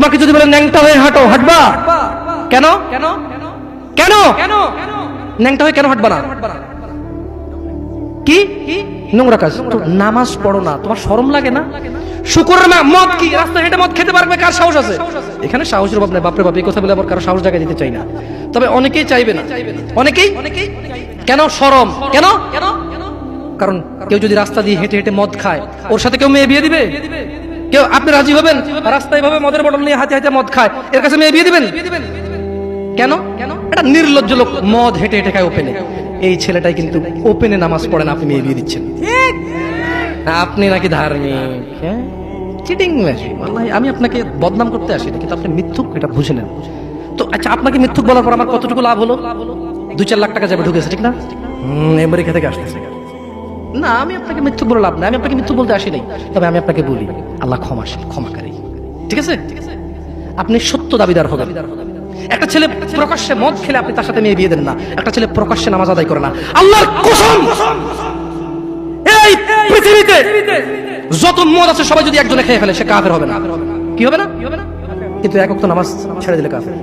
তোমাকে যদি বলে ন্যাংটা হয়ে হাঁটো হাঁটবা? কেন? কেন? কেন? কেন? ন্যাংটা হয়ে কেন হাঁটবা না? কি? নোংরা কাজ। নামাজ পড়ো না তোমার শরম লাগে না? শুকুরের মদ কি? রাস্তায় হেঁটে মদ খেতে পারবে? কার সাহস আছে? এখানে সাহসের অভাব নেই বাপরে বাপ এই কথা বলে আবার কারও সাহস জায়গায় দিতে চাই না। তবে অনেকেই চাইবে না। অনেকেই? কেন? শরম। কেন? কারণ কেউ যদি রাস্তা দিয়ে হেঁটে হেঁটে মদ খায় ওর সাথে কেউ মেয়ে বিয়ে দিবে। কেউ আপনি রাজি হবেন? রাস্তায় ভাবে মদের বটল নিয়ে হাতে হাতে মদ খায়। এর কাছে মেয়ে বিয়ে দিবেন? কেন? কেন এটা নির্লজ্জ লোক মদ হেঁটে হেঁটে খায় ওপেনে। এই ছেলেটাই কিন্তু ওপেনে নামাজ পড়েন আপনি মেয়ে বিয়ে দিচ্ছেন। আপনি নাকি ধার্মিক হ্যাঁ? চিটিং আমি আপনাকে বদনাম করতে আসি কিন্তু আপনি মিথ্যুক এটা বুঝে নেন। তো আচ্ছা আপনাকে মিথ্যুক বলার পর আমার কতটুকু লাভ হলো? দুই চার লাখ টাকা যাবে ঢুকেছে ঠিক না? হুম, আমেরিকা থেকে আসতেছে। না, আমি আপনাকে মিথ্যুক বলে লাভ না আমি আপনাকে মিথ্যুক বলতে আসি নাই। তবে আমি আপনাকে বলি, আল্লাহ ক্ষমাশীল ক্ষমাকারী ঠিক আছে? আপনি সত্য দাবিদার হবেন। একটা ছেলে প্রকাশ্যে মদ খেলে আপনি তার সাথে মেয়ে বিয়ে দেন না। একটা ছেলে প্রকাশ্যে নামাজ আদায় করে না। আল্লাহর কসম! এই পৃথিবীতে যত মদ আছে, সবাই যদি একজনে খেয়ে ফেলে, সে কাফের হবে না। কি হবে না? কিন্তু একক তো নামাজ ছেড়ে দিলে কাফের।